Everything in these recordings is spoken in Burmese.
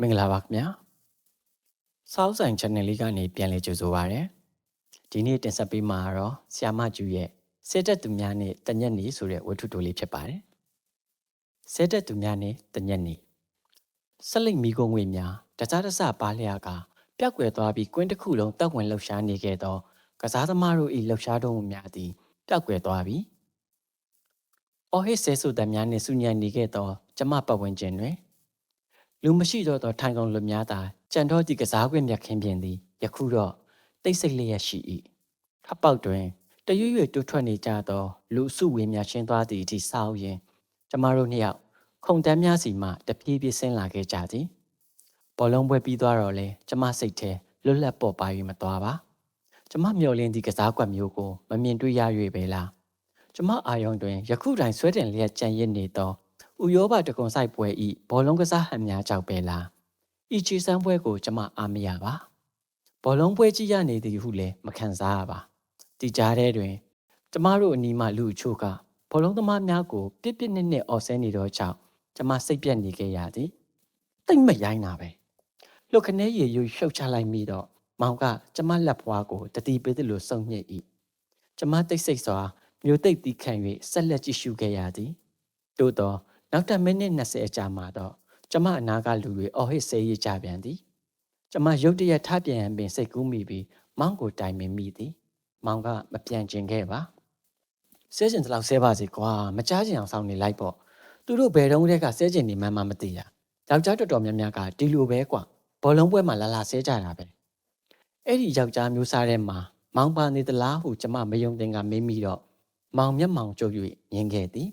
မင်္ဂလာပါခင်ဗျာစောက်ဆိုင် channel လေးကနေပြန်လည်ကြိုဆိုပါရစေဒီနေ့တင်ဆက်ပေးမှာကတော့ဆီယာမကျူရဲ့စေတက်သူများနဲ့တညက်နေဆိုတဲ့ဝတ္ထုတိုလေးဖြစ်ပါတယ်စေတက်သူများနဲ့တညက်နေဆက်လိတ်မီကုံငွေများတခြားတဆပါလျာကပျောက်ကွယ်သွားပြီးကွင်းတစ်ခုလုံးတောက်ဝင်လှုပ်ရှားနေခဲ့သောကစားသမားတို့၏လှုပ်ရှားတော်မူများသည်ပျောက်ကွယ်သွားပြီးအော်ဟစ်ဆဲဆိုတဲ့များနှင့်ဆူညံနေခဲ့သောကျမပတ်ဝန်းကျင်တွင် လူမရှိတော့သောထိုင်ကုန်လူများသာကြံတော့သည့်ကစားကွင်းမြတ်ခင်းပြင်သည်ယခုတော့တိတ်ဆိတ်လျက်ရှိ၏ထပ်ပေါက်တွင်တရွရွတိုးထွက်နေကြသောလူအစုဝေးများရှင်းသွားသည့်အထိစောင်းရင်ကျမတို့နှစ်ယောက်ခုံတန်းများစီမှတပြေးပြေးဆင်းလာခဲ့ကြသည်ဘောလုံးပွဲပြီးသွားတော့လေကျမစိတ်ထဲလွတ်လပ်ပေါ်ပါ၍မသွားပါကျမမျောလင်းသည့်ကစားကွက်မျိုးကိုမမြင်တွေ့ရ၍ပဲလားကျမအာယုံတွင်ယခုတိုင်ဆွဲတင်လျက်ကြံရစ်နေသော ဥရောပတကွန်ဆိုင်ပွဲဤဘောလုံးကစားဟန်များကြောင့်ပဲလားဤချီစမ်းပွဲကိုကျမအားမရပါဘောလုံးပွဲကြည့်ရနေသည်ဟုလည်းမခံစားရပါတီကြားထဲတွင် ကျမတို့အနီးမှလူအချို့ကဘောလုံးသမားများကိုပြစ်ပြစ်နစ်နစ်အော်ဆဲနေတော့ကြောင့်ကျမစိတ်ပြက်နေခဲ့ရသည်တိတ်မရိုင်းတာပဲလှုပ်ခနဲရေရွှှုတ်ချလိုက်မိတော့မောင်ကကျမလက်ဖွားကိုတတိပေးသလိုစုံညစ်၏ကျမတိတ်ဆိတ်စွာမျိုးတိတ်တီးခံ၍ဆက်လက်ကြည့်ရှုခဲ့ရသည်သို့တော့ နောက်ထပ်မိနစ်20အကြာမှာတော့ကျမအနာကလူတွေအော်ဟစ်ဆေးရကြပြန်သည်ကျမရုတ်တရက်ထပြန်ရန်ပင်စိတ်ကူးမိပြီးမောင်ကိုတိုင်ပင်မိသည် မောင်ကမပြန်ကျင်ခဲ့ပါဆဲကျင်တလောက်ဆဲပါစေကွာမကြားကျင်အောင်စောင့်နေလိုက်ပေါ့သူတို့ဘယ်တုန်းကတည်းကဆဲကျင်နေမှန်းမမသိရယောက်ျားတော်တော်များများကဒီလိုပဲကွာဘောလုံးပွဲမှာလာလာဆဲကြတာပဲအဲ့ဒီယောက်ျားမျိုးစားထဲမှာမောင်ပါနေသလားဟုကျမမယုံတင်ကမေးမိတော့မောင်မျက်မှောင်ကျုပ်၍မြင်ခဲ့သည်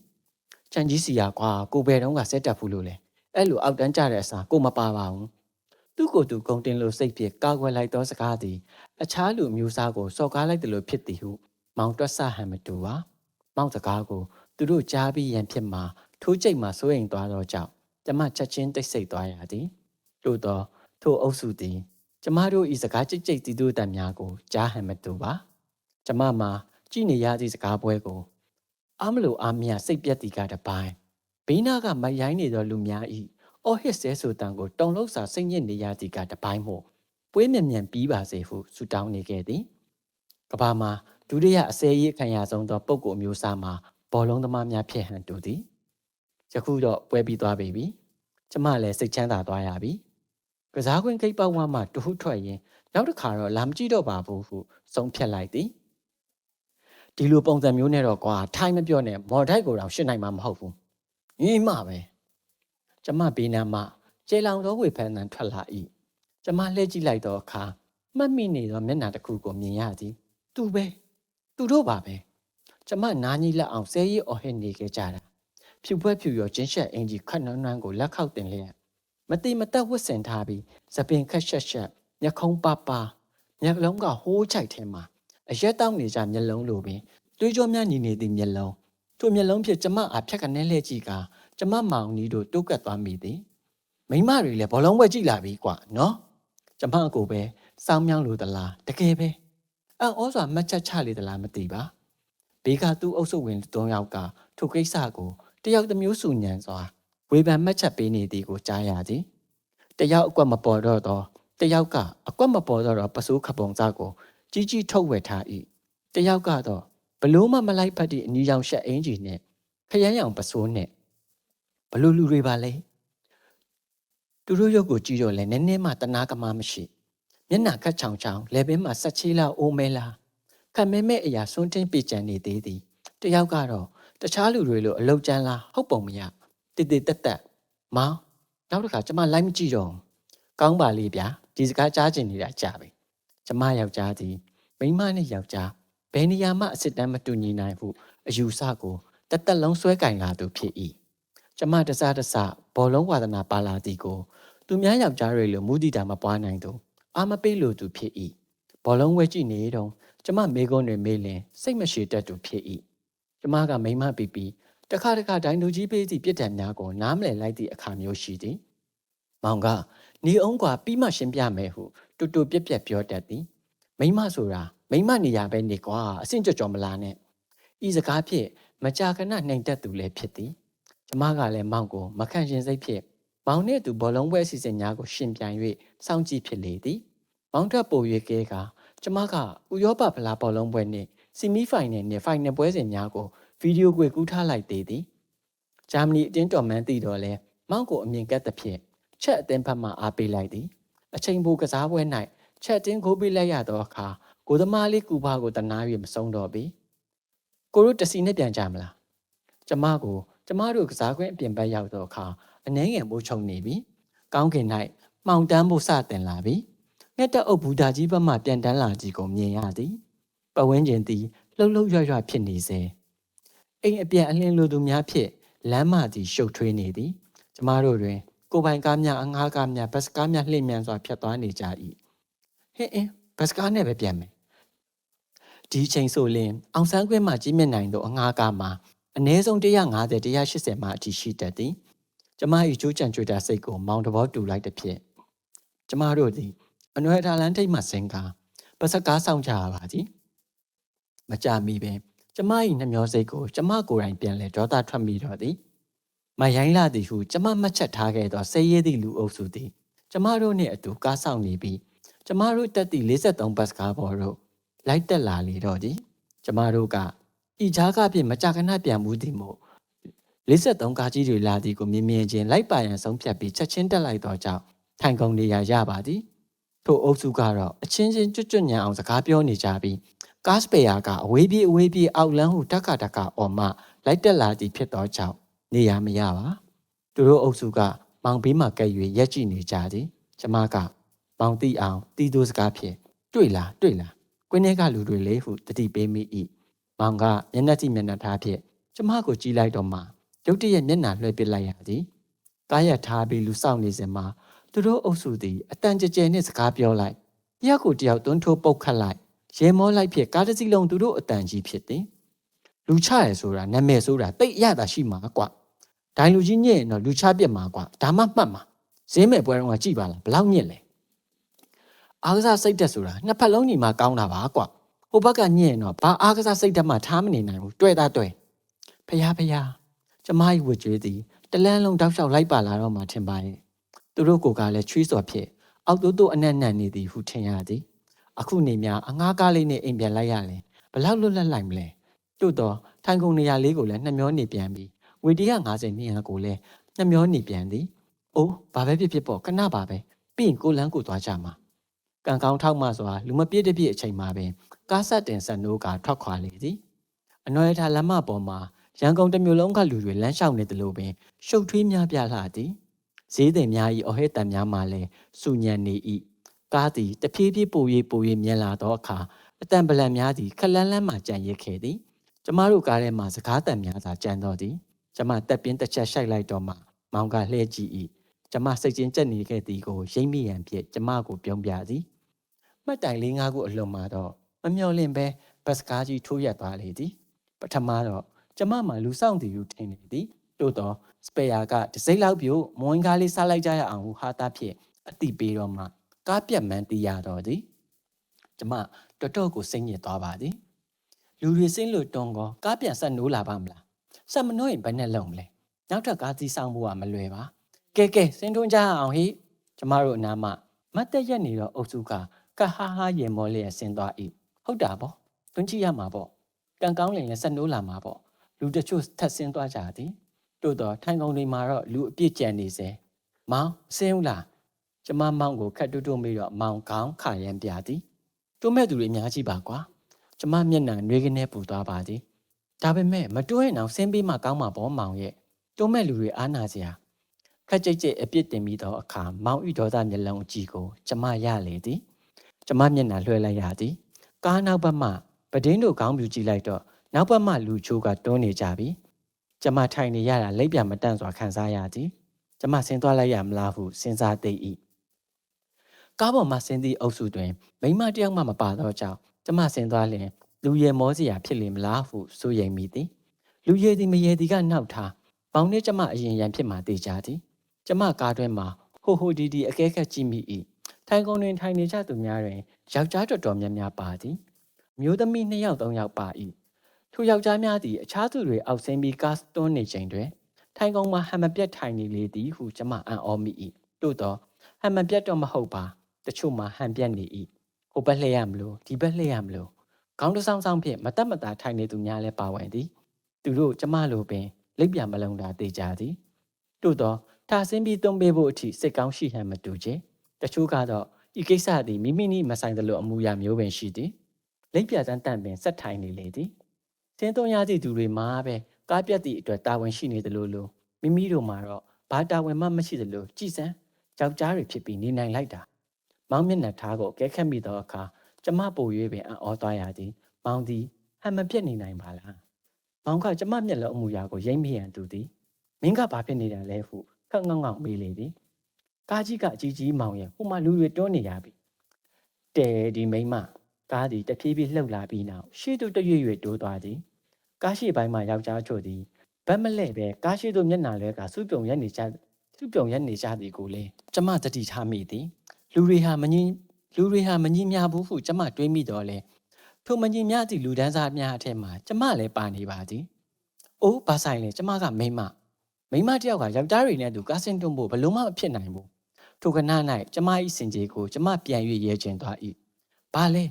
ချန်ကြီးစီရကွာကိုဘယ်တုန်းကဆက်တက်ဘူးလို့လဲအဲ့လိုအောက်တန်းကြတဲ့အစားကိုမပါပါဘူးသူ့ကိုယ်သူဂုံတင်လို့စိတ်ဖြစ်ကာကွယ်လိုက်သောစကားသည်အခြားလူမျိုးစားကိုစော်ကားလိုက်တယ်လို့ဖြစ်သည်ဟုမောင်တွက်ဆဟန်မတူပါမောင်စကားကိုသူတို့ကြားပြီးရန်ဖြစ်မှာထိုးကြိတ်မှာစိုးရိမ်သွားသောကြောင့်ကျမချက်ချင်းတိတ်ဆိတ်သွားရသည်တို့တော့ထိုအုပ်စုသည်ကျမတို့ဤစကားကြိတ်ကြိတ်တီးတို့တံများကိုကြားဟန်မတူပါကျမမှာကြည်နေရသည့်စကားပွဲကို အားမလို့အားမရစိတ်ပြက်တီကတပိုင်းဘေးနာကမရိုင်းနေသောလူများဤအော်ဟစ်ဆဲဆိုတန်ကိုတုံလုံးစာစိတ်ညစ်နေရသည်ကတပိုင်းမို့ပွဲမြင်မြန်ပြီးပါစေဟုဆုတောင်းနေခဲ့သည်ကဘာမှာဒုတိယအစဲရေးခံရဆုံးသောပုံကိုမျိုးစားမှာဘောလုံးသမားများဖြစ်ဟန်တူသည်ယခုတော့ပွဲပြီးသွားပြီပြီကျမလည်းစိတ်ချမ်းသာသွားရပြီကစားခွင့်ကိတ်ပေါက်ဝမ်းမှတဟုထွက်ရင်နောက်တစ်ခါတော့လာမကြည့်တော့ပါဘူးဟုဆုံးဖြတ်လိုက်သည် ဒီလိုပုံစံမျိုးနဲ့တော့ကွာထိုင်းမပြောနဲ့မော်ဒိုက်ကိုတော့ရှင်းနိုင်မှာမဟုတ်ဘူးညီမပဲကျမဘေးနားမှာကျေလောင်သောဝေဖန်တန်ထွက်လာ၏ကျမလှည့်ကြည့်လိုက်တော့အခါမှတ်မိနေသောမျက်နှာတစ်ခုကိုမြင်ရသည်သူပဲသူတို့ပါပဲကျမနားကြီးလက်အောင်ဆဲရီအော်ဟစ်နေခဲ့ကြတာဖြူပွဲဖြူရောကျင်းရှက်အင်ကြီးခတ်နှွမ်းနှွမ်းကိုလက်ခောက်တင်လျက်မတိမတက်ဝတ်ဆင်ထားပြီးသပင်ခက်ရှက်ရှက်မျက်ခုံးပါပါမျက်လုံးကဟိုးချိုက်ထဲမှာ အရက်တောင်းနေကြမျက်လုံးလိုပင်တွေးကြောများညီနေသည့်မျက်လုံးထိုမျက်လုံးဖြင့်ကျမအားဖြတ်ကနေလဲကြည့်ကကျမမောင်နီးတို့တိုးကပ်သွားမိသည်မိမတွေလည်းဘောလုံးပွဲကြည့်လာပြီကွာနော်ကျမကိုပဲစောင်းမြောင်းလို့သလားတကယ်ပဲအံ့ဩစွာမှတ်ချက်ချလေသလားမသိပါဘေးကသူ့အုပ်စုဝင်၃ယောက်ကထိုကိစ္စကိုတယောက်တစ်မျိုးစုညံစွာဝေဖန်မှတ်ချက်ပေးနေသည်ကိုကြားရသည်တယောက်အကွက်မပေါ်တော့တော့တယောက်ကအကွက်မပေါ်တော့တော့ပစိုးခပုံစားကို ကြီးကြီးထုတ်ဝယ်ထား၏တယောက်ကတော့ဘလို့မှမလိုက်ဖက်သည့်အနီရောင်ရှက်အင်ဂျီနဲ့ခရမ်းရောင်ပစိုးနဲ့ဘလို့လူတွေပါလဲသူတို့ရုပ်ကိုကြည့်တော့လဲနည်းနည်းမှတနာကမာမရှိမျက်နှာခတ်ချောင်ချောင်လဲပင်မှဆက်ချေးလာအိုးမဲလာခမဲမဲအရာဆွန်းတင်းပြကြံနေသေးသည်တယောက်ကတော့တခြားလူတွေလိုအလုတ်ကျန်းလားဟုတ်ပုံမရတိတိတက်တက်မောင်နောက်တစ်ခါကျမလိုက်မကြည့်တော့ကောင်းပါလေဗျာဒီစကားကြားကျင်နေတာကြာပြီ ကျမယောက်ျားသည်မိန်းမနဲ့ယောက်ျားဘယ်နေရာမှအစ်စ်တမ်းမတူညီနိုင်ဟုအယူဆကိုတသက်လုံးဆွဲကင်လာသူဖြစ်၏ကျမတစားတစဘောလုံးဝါဒနာပါလာသည်ကိုသူများယောက်ျားတွေလိုမူတည်တာမပွားနိုင်သူအာမပေးလိုသူဖြစ်၏ဘောလုံးဝဲကြည့်နေတော့ကျမမေကုန်းတွေမေးလင်စိတ်မရှိတတ်သူဖြစ်၏ကျမကမိမပီပီတခါတခါဒိုင်လူကြီးပေးသည့်ပြစ်ဒဏ်များကိုနားမလည်လိုက်သည့်အခါမျိုးရှိသည် မောင်ကနေအောင်ကွာပြီးမှရှင်းပြမယ်ဟုတူတူပြက်ပြက်ပြောတတ်သည်မိမဆိုတာမိမနေရပဲနေကွာအဆင့်ကြော်ကြော်မလာနဲ့ဤစကားဖြင့်မကြာခဏနှိမ်တက်သူလည်းဖြစ်သည်ကျမကလည်းမောင်ကိုမခန့်ရှင်စိတ်ဖြင့်မောင်နှင့်သူဘောလုံးပွဲအစီအစဉ်များကိုရှင်ပြိုင်၍စောင့်ကြည့်ဖြစ်လေသည်မောင်ထက်ပို၍ကဲကကျမကဥရောပဖလားဘောလုံးပွဲနှင့်ဆီမီဖိုင်နယ်နှင့်ဖိုင်နယ်ပွဲစဉ်များကိုဗီဒီယိုကွယ်ကူးထားလိုက်သေးသည်ဂျာမနီအတင်းတော်မှန်းသိတော့လဲမောင်ကိုအမြင်ကပ်သဖြင့် ချက်အသင်းဖက်မှအားပေးလိုက်သည်အချိန်ပိုကစားပွဲ၌ချက်တင်းခိုးပေးလိုက်ရသောအခါကိုသမားလေးကူပါကိုတနာ၍မဆုံးတော့ပြီကိုတို့တစီနဲ့ပြန်ကြမလားကျမကိုကျမတို့ကစားကွင်းအပြင်ဘက်ရောက်သောအခါအနှဲငယ်မိုးချုံနေပြီကောင်းကင်၌မှောင်တန်းဖို့စတင်လာပြီငှက်တဲ့အုပ်ဘူတာကြီးဘက်မှပြန်တန်းလာကြီးကိုမြင်ရသည်ပဝင်းကျင်သည်လှုပ်လှုပ်ရွရွဖြစ်နေစေအိမ်အပြန်အလင်းလိုသူများဖြင့်လမ်းမကြီးရှုပ်ထွေးနေသည်ကျမတို့တွင် ကိုပိုင်ကားများအငှားကားများဘတ်စကားများလှည့်မြန်စွာဖြတ်သွားနေကြ၏ဟင်းအင်းဘတ်စကားနဲ့ပဲပြန်မယ်ဒီချိန်ဆိုလင်အောင်ဆန်းကွင်းမှကြီးမြင့်နိုင်သောအငှားကားမှာအနည်းဆုံး150 180မှအထိရှိတတ်သည်ကျမ၏ကြိုးကြံကြွတာစိတ်ကိုမောင်တဘောတူလိုက်တဲ့ဖြစ်ကျမတို့သည်အနွယ်ထာလန်းထိတ်မှဆင်းကားပစကားဆောင်ကြရပါသည်မကြမီပင်ကျမ၏နှမျောစိတ်ကို ကျမကိုယ်တိုင်ပြန်လဲဒေါသထွက်မိတော့သည် မရိုင်းလာသည်ဟုကျမမှတ်ချက်ထားခဲ့သောဆေးရည်သည့်လူအုပ်စုသည်ကျမတို့နှင့်အတူကားဆောင်နေပြီးကျမတို့တက်သည့်53ဘတ်စကားပေါ်တို့လိုက်တက်လာလေတော့သည်ကျမတို့ကဤကြားကဖြင့်မကြခဏပြန်မှုသည်မို့53ကားကြီးတွေလာသည်ကိုမြင်မြင်ချင်းလိုက်ပါရန်ဆုံးဖြတ်ပြီးချက်ချင်းတက်လိုက်တော့ကြောင့်ထိုင်ကုန်နေရရပါသည်ထိုအုပ်စုကတော့အချင်းချင်းကျွတ်ကျွတ်ညံအောင်စကားပြောနေကြပြီးကားစပယ်ယာကအဝေးပြေးအဝေးပြေးအောက်လန်းဟုတက်ခါတက်ခါအော်မှလိုက်တက်လာသည်ဖြစ်သောကြောင့် နေရမရပါသူတို့အုပ်စုကမောင်ဘေးမှာကဲ့၍ရက်ကြည့်နေကြသည်ကျမကမောင်တိအောင်တီးတိုးစကားဖြင့်တွေ့လားတွေ့လားကွင်းထဲကလူတွေလေဟုတတိပေးမိ၏မောင်ကမျက်နှာကြည့်မျက်နှာထားဖြင့်ကျမကိုကြည့်လိုက်တော့မှရုတ်တရက်မျက်နှာလွှဲပစ်လိုက်ရသည်ကားရထားပြီးလူဆောင်နေစဉ်မှာသူတို့အုပ်စုသည်အတန်ကြဲကြဲနှင့်စကားပြောလိုက်တယောက်ကိုတယောက်တွန်းထိုးပုတ်ခတ်လိုက်ရဲမောလိုက်ဖြစ်ကားတစ်စီးလုံးသူတို့အတန်ကြီးဖြစ်သည်လူချရဲဆိုတာနာမည်ဆိုတာတိတ်ရတာရှိမှာကွာ ဒိုင်လူကြီးညစ်ရင်တော့လူချပြစ်မှာကွာဒါမှမှတ်မှာဈေးမဲ့ပွဲတော့ကကြည်ပါလားဘလောက်ညစ်လဲအားကစားစိတ်တက်ဆိုတာနှစ်ဖက်လုံးညီမကောင်းတာပါကွာဟိုဘက်ကညစ်ရင်တော့ဘာအားကစားစိတ်တက်မှထားမနေနိုင်ဘူးတွေ့တာတွေ့ဖះဖះကျမကြီးဝကြွေးသည်တလန်းလုံးတောက်လျှောက်လိုက်ပါလာတော့မှထင်ပါရဲ့သူတို့ကိုကလည်းချွေးစော်ဖြစ်အောက်တိုးတိုးအနက်နက်နေသည်ဟုထင်ရသည်အခုနေများအငားကားလေးနဲ့အိမ်ပြန်လိုက်ရလဲဘလောက်လွတ်လပ်လိုက်မလဲတို့တော့ထိုင်ကုန်နေရာလေးကိုလည်းနှမျောနေပြန်ပြီ ဝေ150နေရာကိုလည်းနှမျောနေပြန်သည်အိုးဘာပဲဖြစ်ဖြစ်ပေါ့ခဏပါပဲပြီးရင်ကိုလန်းကိုသွားကြမှာကံကောင်းထောက်မှစွာလူမပြည့်တပြည့်အချိန်မှာပင်ကားဆက်တင်ဆက်နိုးကထွက်ခွာလေသည်အနွယ်ထားလမ်းမပေါ်မှာရန်ကုန်တမျိုးလုံးကလူတွေလမ်းလျှောက်နေသလိုပင်ရှုပ်ထွေးများပြလှသည်ဈေးသည်များ၏အဟဲတန်များမှလည်းစူညံနေ၏ကားသည်တဖြည်းဖြည်းပို၍ပို၍မြင်လာသောအခါအတန်ပလန်များသည်ခလန်းလန်းမှကြံရစ်ခဲ့သည်ကျမတို့ကားထဲမှစကားတန်များသာကြံတော့သည် ကျမတက်ပြင်းတစ်ချက်ရှိုက်လိုက်တော့မှမောင်ကလှဲကြည့်၏ကျမစိတ်ချင်းကြက်နေခဲ့သည်ကိုရိမ့်မိရန်ဖြင့်ကျမကိုပြုံးပြသည်မှတ်တိုင်လေးငါးခုအလွန်မှာတော့မမျော်လင့်ပဲဘတ်စကားကြီးထိုးရက်သွားလေသည်ပထမတော့ကျမမှလူဆောင်သူယူထင်နေသည်တို့တော့စပယ်ယာကဒစိမ့်လောက်ပြို့မွန်ကားလေးစားလိုက်ကြရအောင်ဟုဟာတာဖြင့်အတိပေးတော့မှကားပြတ်မှန်းသိရတော့သည်ကျမတော်တော်ကိုစိတ်ညစ်သွားပါသည်လူတွေစင်းလို့တွန်းကောကားပြန်ဆက်နိုးလာပါမလား ဆက်မနိုးရင်ဘယ်နဲ့လုံမလဲနောက်ထပ်ကားစီးဆောင်ဖို့ကမလွယ်ပါကဲကဲစင်းထွန်းကြအောင်ဟိကျမတို့အနားမှာမတ်တက်ရက်နေတော့အုပ်စုကကဟာဟာရေမောလျက်ဆင်းသွား၏ဟုတ်တာပေါ့တွန်းကြည့်ရမှာပေါ့ကံကောင်းလင်လည်းဆက်နိုးလာမှာပေါ့လူတချို့ထပ်ဆင်းသွားကြသည်တို့တော့ထိုင်ကုန်တွေမှာတော့လူအပြစ်ကြံနေစေမောင်ဆင်းဦးလားကျမမောင်ကိုခက်တွတ်တွတ်မိတော့မောင်ကောင်းခါရန်ပြသည်တွမဲ့သူတွေအများကြီးပါကွာကျမမျက်နှာနှွေးကနေပူသွားပါသည် ဒါပေမဲ့မတွဲရင်အောင်ဆင်းပြီးမှကောင်းမှာပေါ့မောင်ရဲ့တွမဲ့လူတွေအားနာစရာခက်ကြိတ်ကြိတ်အပြစ်တင်ပြီးတော့အခါမောင်ဤဒေါသမျက်လုံးအကြည့်ကိုကျမရလေသည်ကျမမျက်နှာလွှဲလိုက်ရသည်ကားနောက်ဘက်မှပဒင်းတို့ခေါင်းပြူကြည့်လိုက်တော့နောက်ဘက်မှလူချိုးကတွန်းနေကြပြီကျမထိုင်နေရတာလက်ပြမတန့်စွာခံစားရသည်ကျမဆင်းသွားလိုက်ရမလားဟုစဉ်းစားသိ၏ကားပေါ်မှာဆင်းသည့်အုပ်စုတွင်မိမတယောက်မှမပါတော့ကြောင့်ကျမဆင်းသွားလျင် လူရဲမောစရာဖြစ်လေမလားဟုစိုးရိမ်မိသည်လူရဲသည်မရဲသည်ကနောက်ထားပေါင်းနှင့်ကျမအရင်ရန်ဖြစ်မှတေချာသည်ကျမကားတွင်မှာဟိုဟိုဒီဒီအကဲခတ်ကြည့်မိ၏ထိုင်ကုန်တွင်ထိုင်နေကြသူများတွင်ယောက်ျားတော်တော်များများပါသည်မျိုးသမီးနှစ်ယောက်သုံးယောက်ပါ၏ထိုယောက်ျားများသည်အခြားသူတွေအောက်ဆင်းပြီးကားတွန်းနေချိန်တွင်ထိုင်ကောင်မှာဟန်မပြတ်ထိုင်နေလေသည်ဟုကျမအံ့ဩမိ၏တို့တော့ဟန်မပြတ်တော့မဟုတ်ပါတချို့မှာဟန်ပြတ်နေ၏ဟိုဘက်လှည့်ရမလို့ဒီဘက်လှည့်ရမလို့ ခေါင်းတစ်ဆောင်ဆောင်ဖြင့်မတက်မတာထိုင်နေသူများလည်းပါဝင်သည်သူတို့ကျမလိုပင်လိပ်ပြမလုံးတာတေကြသည်တို့တော့ထားဆင်းပြီးသွန်ပေးဖို့အထိစိတ်ကောင်းရှိဟန်မတူချေတချို့ကတော့ဤကိစ္စသည်မိမိနှင့်မဆိုင်သလိုအမူအရာမျိုးပင်ရှိသည်လိပ်ပြတန်းတန့်ပင်ဆက်ထိုင်နေလေသည်စင်းသွန်ရသည့်သူတွေမှာပဲကားပြတ်သည့်အတွက်တာဝန်ရှိနေသလိုလိုမိမိတို့မှာတော့ဘာတာဝန်မှမရှိသလိုကြည်စမ်းယောက်ျားတွေဖြစ်ပြီးနေနိုင်လိုက်တာမောင်မျက်နှာထားကိုအကဲခတ်မိသောအခါ ကျမပို၍ပင်အံ့ဩသွားရသည်မောင်သည်ဟန်မပြတ်နေနိုင်ပါလားမောင်ကကျမမျက်လုံးအမူအရာကိုရိမ့်မိရန်သူသည်မင်းကဘာဖြစ်နေတာလဲဟုခက်ငေါငေါမေးလေသည်ကားကြီးကအကြီးကြီးမောင်ရဲ့ဟိုမှာလူတွေတွန်းနေရပြီတဲဒီမိမကားသည်တဖြည်းဖြည်းလှုပ်လာပြီးနောက်ရှေ့သို့တရွေ့ရွေ့တိုးသွားသည်ကားရှိပိုင်းမှာယောက်ျားချို့သည်ဗတ်မလဲပဲကားရှိသို့မျက်နှာလဲကစုပြုံရက်နေကြစုပြုံရက်နေကြသည်ကိုလေကျမတတိထားမိသည်လူတွေဟာမငင်း လူတွေဟာမငင်းများဘူးဟုကျမတွေးမိတော့လေထိုမငင်းများသည့်လူဒန်းစားများအထက်မှာကျမလည်းပါနေပါသည်အိုးဘာဆိုင်လဲကျမကမိမမိမတယောက်ကယောက်ျားတွေနဲ့သူကားစင်တွန်းဖို့ဘလို့မှမဖြစ်နိုင်ဘူးထိုကန၌ကျမ၏စင်ကြေကိုကျမပြန်၍ရဲကျင်သွား၏ဘာလဲ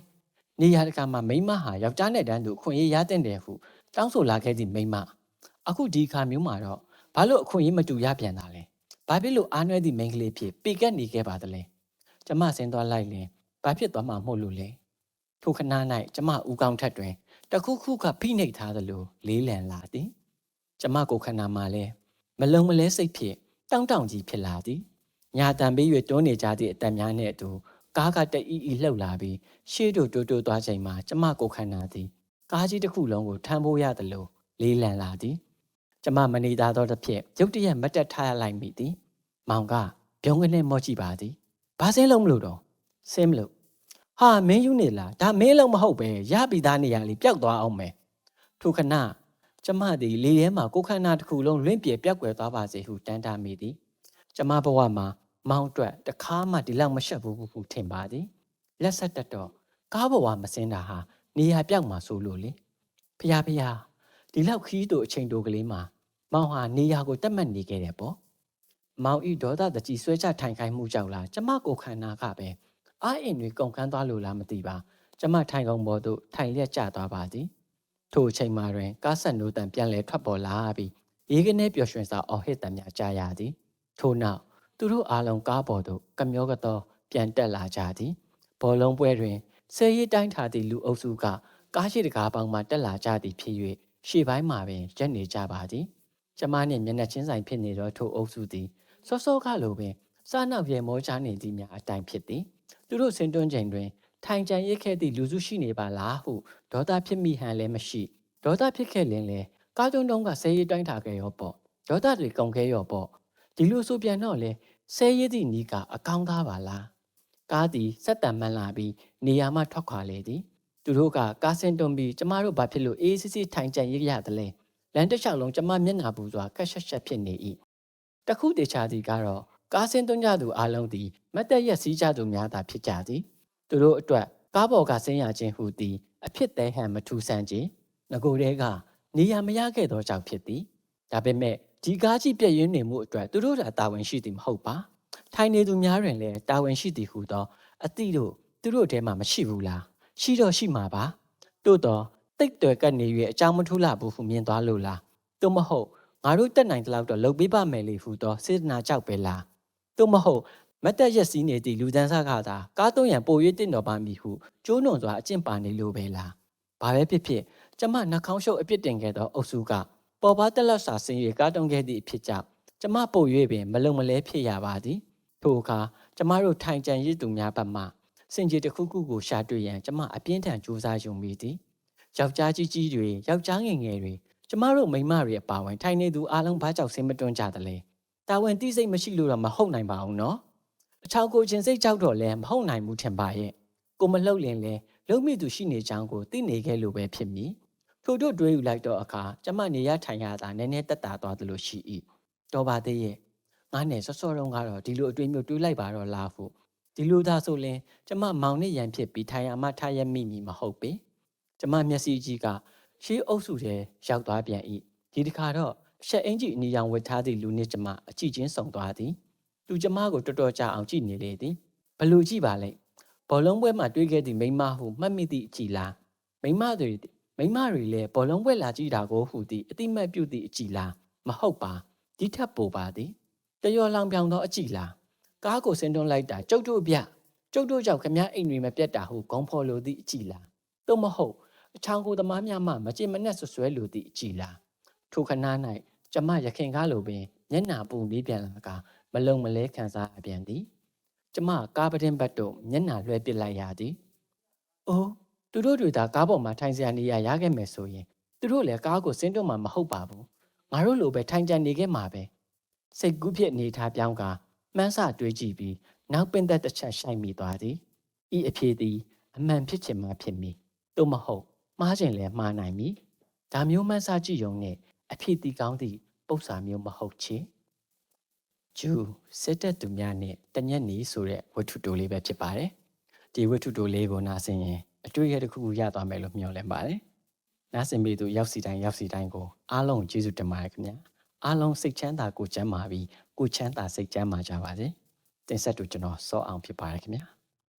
နေရာတကာမှာမိမဟာယောက်ျားနဲ့တန်းသူအခွင့်အရေးရတဲ့တယ်ဟုတောင်းဆိုလာခဲ့သည့်မိမအခုဒီခါမျိုးမှာတော့ဘာလို့အခွင့်အရေးမတူရပြန်တာလဲဘာဖြစ်လို့အားနွဲသည့်မိန်းကလေးဖြစ်ပေကက်နေခဲ့ပါသလဲ ကျမဆင်းသွားလိုက်ရင်ဘာဖြစ်သွားမှမဟုတ်လို့လဲထိုခဏ၌ကျမဦးကောင်းထက်တွင်တခုခုကဖိနှိပ်ထားသလိုလေးလံလာသည်ကျမကိုခန္ဓာမှာလဲမလုံမလဲစိတ်ဖြစ်တောင်းတောင်းကြီးဖြစ်လာသည်ညာတန်ပေး၍တွန်းနေကြသည့်အတန်များနှင့်အတူကားကတအီအီလှုပ်လာပြီးရှေ့တို့တိုးတိုးသွားချိန်မှာကျမကိုခန္ဓာသည်ကားကြီးတစ်ခုလုံးကိုထမ်းဖို့ရသလိုလေးလံလာသည်ကျမမနေသားသောတစ်ဖြစ်ရုတ်တရက်မတက်ထားရလိုက်မိသည်မောင်ကပြုံးကနေမော့ကြည့်ပါသည် ဘာစင်းလုံးမလို့တော့စင်းမလို့ဟာမင်းယူနေလားဒါမင်းလုံးမဟုတ်ပဲရပြီသားနေရလေးပျောက်သွားအောင်မယ်ထိုခဏကျမသည်လေထဲမှာကိုခန္ဓာတစ်ခုလုံးလွင့်ပြေပျောက်ကွယ်သွားပါစေဟုတန်းတာမိသည်ကျမဘဝမှာမောင်းအတွက်တခါမှဒီလောက်မရှက်ဘူးဟုထင်ပါသည်လက်ဆက်တက်တော့ကားဘဝမစင်းတာဟာနေရာပြောက်မှာဆိုလို့လေဖျားဖျားဒီလောက်ခီးတို့အချိန်တိုကလေးမှာမောင်ဟာနေရာကိုတက်မှတ်နေခဲ့တယ်ပေါ့ မောင်ဤဒေါသတကြီးဆွဲချထိုင်ခိုင်းမှုကြောင့်လားကျမကိုခန္ဓာကပဲအာအင်တွေကုန်ခန်းသွားလို့လားမသိပါကျမထိုင်ကုန်ပေါ်သို့ထိုင်လျက်ကျသွားပါသည်ထိုအချိန်မှတွင်ကားဆက်နိုးတန်ပြန်လဲထွက်ပေါ်လာပြီးရေးကနေပျော်ရွှင်စွာအော်ဟစ်တံများကြားရသည်ထို့နောက်သူတို့အားလုံးကားပေါ်သို့ကမျောကတော်ပြန်တက်လာကြသည်ဘောလုံးပွဲတွင်ဆယ်ရီတိုင်းထားသည့်လူအုပ်စုကကားရှိတကားပေါင်းမှတက်လာကြသည်ဖြစ်၍ရှေ့ပိုင်းမှာပင်ရက်နေကြပါသည်ကျမနှင့်မျက်နှာချင်းဆိုင်ဖြစ်နေသောထိုအုပ်စုသည် စောစောကလိုပင်စားနောက်ရဲမောချနေသည်များအတိုင်းဖြစ်သည်သူတို့ဆင်တွန်းချိန်တွင် ထိုင်ကြံရိတ်ခဲ့သည့်လူစုရှိနေပါလားဟုဒေါသဖြစ်မိဟန်လည်းမရှိဒေါသဖြစ်ခဲ့ရင်လည်းကားတုံးတုံးကဆဲရီတိုင်းထားခဲ့ရောပေါ့ဒေါသတွေကုန်ခဲ့ရောပေါ့ဒီလိုဆိုပြန်တော့လေဆဲရီသည့်နီးကအကောင်းသားပါလားကားသည်စက်တံမှန်လာပြီးနေရာမှထွက်ခွာလေသည်သူတို့ကကားစင်တွန်းပြီးကျမတို့ဘာဖြစ်လို့အေးစစ်စစ်ထိုင်ကြံရိတ်ရသလဲလမ်းတစ်လျှောက်လုံးကျမမျက်နှာပူစွာကက်ရှက်ရှက်ဖြစ်နေ၏ တခုတခြားသည်ကတော့ကားစင်သွင်းကြသူအလုံးသည်မတ်တက်ရက်စီးကြသူများသာဖြစ်ကြသည်သူတို့အတွက်ကားပေါ်ကဆင်းရခြင်းဟူသည်အဖြစ်သေးဟန်မထူးဆန်းခြင်းငကိုတဲကနေရမရခဲ့သောကြောင့်ဖြစ်သည်ဒါပေမဲ့ဒီကားကြီးပြည့်ရင်းနေမှုအတွက်သူတို့သာတာဝန်ရှိသည်မဟုတ်ပါထိုင်နေသူများတွင်လည်းတာဝန်ရှိသည်ဟုသောအသည့်တို့သူတို့ထဲမှာမရှိဘူးလားရှိတော့ရှိမှာပါတို့တော့တိတ်တယ်ကနေ၍အကြောင်းမထူးလာဘူးဟုမြင်သွားလို့လားသို့မဟုတ် ငါတို့တက်နိုင်တဲ့လောက်တော့လုပ်ပေးပါမယ်လေဟုသောစေတနာကြောက်ပဲလားသို့မဟုတ်မတ်တက်ရက်စီးနေသည့်လူဒန်းစားကသာကားသုံးရန်ပို၍တင့်တော်ပါမည်ဟုကျိုးနွန်စွာအကျင့်ပါနေလို့ပဲလားဘာပဲဖြစ်ဖြစ်ကျမနှာခေါင်းရှုပ်အပြစ်တင်ခဲ့သောအုပ်စုကပေါ်ပါတက်လက်စာဆင်း၍ကားတုံးခဲ့သည့်အဖြစ်ကြောင့်ကျမပို့၍ပင်မလုံမလဲဖြစ်ရပါသည်ထိုအခါကျမတို့ထိုင်ကြံရစ်သူများဘက်မှစင်ကြီးတစ်ခုခုကိုရှာတွေ့ရန်ကျမအပြင်းထန်ကြိုးစားယုံမိသည်ယောက်ျားကြီးကြီးတွေယောက်ျားငယ်ငယ်တွေ ကျမတို့မိန်းမတွေအပါဝင်ထိုင်နေသူအားလုံးဘာကြောင့်ဆင်းမတွန်းကြသလဲတာဝန်တိစိတ်မရှိလို့တော့မဟုတ်နိုင်ပါဘူးနော်အချောက်ကိုချင်းစိတ်ကြောက်တော့လဲမဟုတ်နိုင်ဘူးထင်ပါရဲ့ကိုမလှုပ်လင်လဲလုံးမိသူရှိနေချောင်းကိုသိနေခဲ့လို့ပဲဖြစ်မည်ထို့တို့တွေးယူလိုက်တော့အခါကျမနေရထိုင်ရတာနည်းနည်းတက်တာသွားသလိုရှိ၏တော်ပါသေးရဲ့ငါနဲ့စောစောတုန်းကတော့ဒီလိုအတွေးမျိုးတွေးလိုက်ပါတော့လားဟုဒီလိုသာဆိုရင်ကျမမောင်နဲ့ရန်ဖြစ်ပြီးထိုင်ရမှထားရမိမည်မဟုတ်ပေကျမမျက်စိကြီးက ရှေးအုပ်စုထဲရောက်သွားပြန်၏ဒီတစ်ခါတော့ရှက်အင်ကြီးအနီရောင်ဝတ်ထားသည့်လူနှင့်ကျမအကြည့်ချင်းဆုံသွားသည်သူကျမကိုတော်တော်ကြာအောင်ကြည့်နေလေသည်ဘလို့ကြည့်ပါလဲဘောလုံးပွဲမှာတွေးခဲ့သည့်မိန်းမဟုမှတ်မိသည့်အကြည်လားမိန်းမတွေမိန်းမတွေလည်းဘောလုံးပွဲလာကြည့်တာကိုဟူသည့်အတိမတ်ပြုသည့်အကြည်လားမဟုတ်ပါဒီထက်ပိုပါသည်တယောလောင်ပြောင်သောအကြည်လားကားကိုဆင်းတွန်းလိုက်တာကျုပ်တို့ဗျကျုပ်တို့ကြောင့်ခမအိမ်တွေမပြတ်တာဟုဂုံဖော်လိုသည့်အကြည်လားသို့မဟုတ် အချောင်ကိုသမားများမှမကြင်မနှက်ဆွဆွဲလိုသည့်အကြည်လားထိုခဏ၌ကျမရခင်ကားလိုပင်မျက်နာပူမီးပြန်လာကမလုံမလဲခံစားအပြန်သည်ကျမကားပတင်းဘတ်တို့မျက်နာလွှဲပစ်လိုက်ရသည်။အိုးသူတို့တွေသာကားပေါ်မှာထိုင်စရာနေရာရခဲ့မယ်ဆိုရင်သူတို့လည်းကားကိုဆင်းတော့မှမဟုတ်ပါဘူး။ငါတို့လိုပဲထိုင်ကြံနေခဲ့မှာပဲ။စိတ်ကူးဖြစ်အနေထားပြောင်းကမှန်းဆတွေးကြည့်ပြီးနောက်ပင်သက်တစ်ချက်ဆိုင်မိသွားသည်။ဤအဖြစ်သည်အမှန်ဖြစ်ချင်မှဖြစ်မည်။သို့မဟုတ် မှားချင်လည်းမှားနိုင်မည်။ဒါမျိုးမှန်းဆကြည့်ရုံနဲ့အဖြစ်တီကောင်းသည့်ပု္ပ္ပာမျိုးမဟုတ်ချေကျူစစ်တက်သူများနဲ့တညက်နေဆိုတဲ့ဝတ္ထုတိုလေးပဲဖြစ်ပါတယ်ဒီဝတ္ထုတိုလေးကိုနားဆင်ရင်အတွေ့အကြုံတစ်ခုခုရသွားမယ်လို့မျှော်လင့်ပါတယ်နားဆင်ပြီးသူရောက်စီတိုင်းရောက်စီတိုင်းကိုအားလုံးကျေးဇူးတင်ပါတယ်ခင်ဗျာအားလုံးစိတ်ချမ်းသာကိုယ်ချမ်းသာပြီးကိုယ်ချမ်းသာစိတ်ချမ်းသာကြပါစေတင်ဆက်တူကျွန်တော်စောအောင်ဖြစ်ပါတယ်ခင်ဗျာ